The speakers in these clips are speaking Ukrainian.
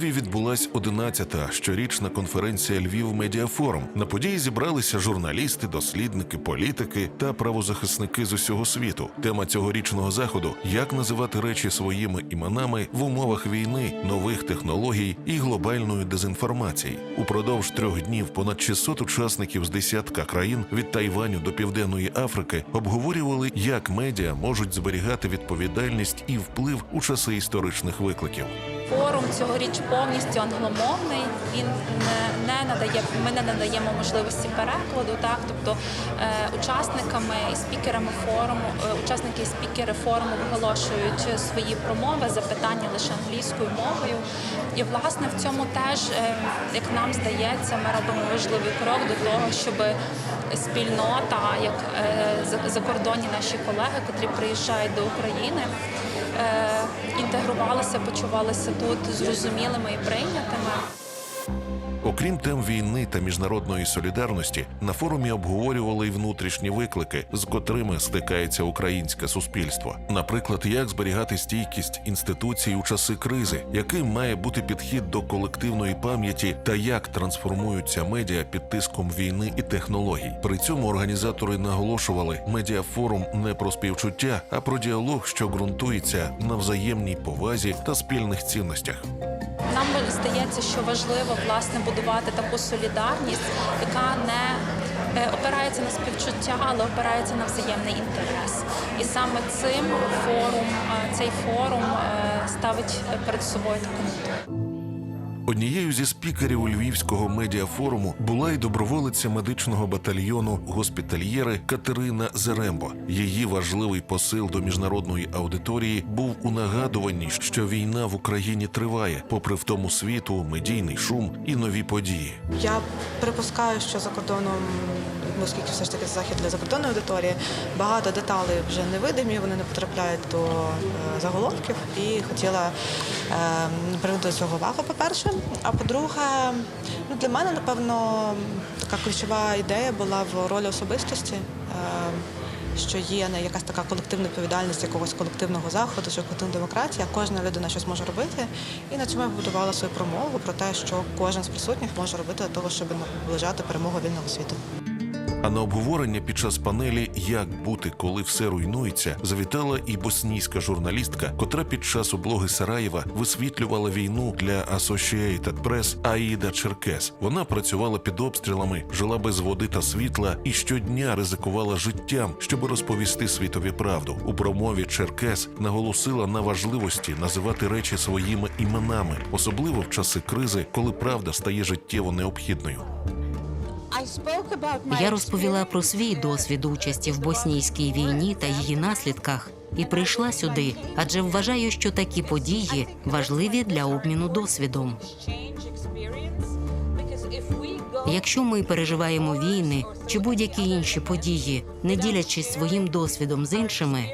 Львові відбулась 11-та щорічна конференція Львів Медіафорум. На події зібралися журналісти, дослідники, політики та правозахисники з усього світу. Тема цьогорічного заходу як називати речі своїми іменами в умовах війни, нових технологій і глобальної дезінформації. Упродовж трьох днів понад 600 учасників з десятка країн від Тайваню до Південної Африки обговорювали, як медіа можуть зберігати відповідальність і вплив у часи історичних викликів. Форум цьогоріч повністю англомовний. Він не, надає, ми не надаємо можливості перекладу. Так, тобто е, учасниками і спікерами форуму, е, учасники і спікери форуму виголошують свої промови, запитання лише англійською мовою. І власне в цьому теж, е, як нам здається, ми робимо важливий крок до того, щоб спільнота, як за- закордонні наші колеги, котрі приїжджають до України інтегрувалися, почувалися тут зрозумілими і прийнятими. Окрім тем війни та міжнародної солідарності, на форумі обговорювали й внутрішні виклики, з котрими стикається українське суспільство. Наприклад, як зберігати стійкість інституцій у часи кризи, яким має бути підхід до колективної пам'яті та як трансформуються медіа під тиском війни і технологій. При цьому організатори наголошували, медіафорум не про співчуття, а про діалог, що ґрунтується на взаємній повазі та спільних цінностях. Нам здається, що важливо власне будувати таку солідарність, яка не е, опирається на співчуття, але опирається на взаємний інтерес. І саме цим форум, е, цей форум е, ставить перед собою таку мету. Однією зі спікерів Львівського медіафоруму була й доброволиця медичного батальйону госпітальєри Катерина Зерембо. Її важливий посил до міжнародної аудиторії був у нагадуванні, що війна в Україні триває, попри в тому світу, медійний шум і нові події. Я припускаю, що за кордоном, ну, оскільки все ж таки захід для закордонної аудиторії, багато деталей вже невидимі, вони не потрапляють до е, заголовків. І хотіла е, привернути цього увагу, по-перше. А по-друге, ну, для мене, напевно, така ключова ідея була в ролі особистості. Е, що є якась така колективна відповідальність якогось колективного заходу що колективна демократія, кожна людина щось може робити. І на цьому я побудувала свою промову про те, що кожен з присутніх може робити для того, щоб наближати перемогу вільного світу. А на обговорення під час панелі Як бути, коли все руйнується, завітала і боснійська журналістка, котра під час облоги Сараєва висвітлювала війну для Associated Press Аїда Черкес. Вона працювала під обстрілами, жила без води та світла і щодня ризикувала життям, щоб розповісти світові правду. У промові Черкес наголосила на важливості називати речі своїми іменами, особливо в часи кризи, коли правда стає життєво необхідною. Я розповіла про свій досвід участі в боснійській війні та її наслідках і прийшла сюди, адже вважаю, що такі події важливі для обміну досвідом. Якщо ми переживаємо війни чи будь-які інші події, не ділячись своїм досвідом з іншими,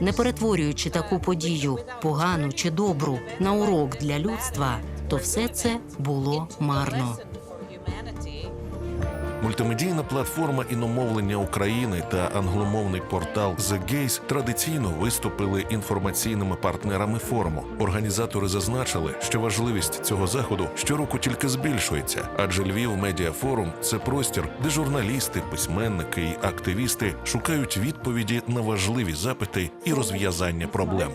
не перетворюючи таку подію, погану чи добру, на урок для людства, то все це було марно. Мультимедійна платформа іномовлення України та англомовний портал The Gaze традиційно виступили інформаційними партнерами форуму. Організатори зазначили, що важливість цього заходу щороку тільки збільшується, адже Львів Медіафорум це простір, де журналісти, письменники і активісти шукають відповіді на важливі запити і розв'язання проблем.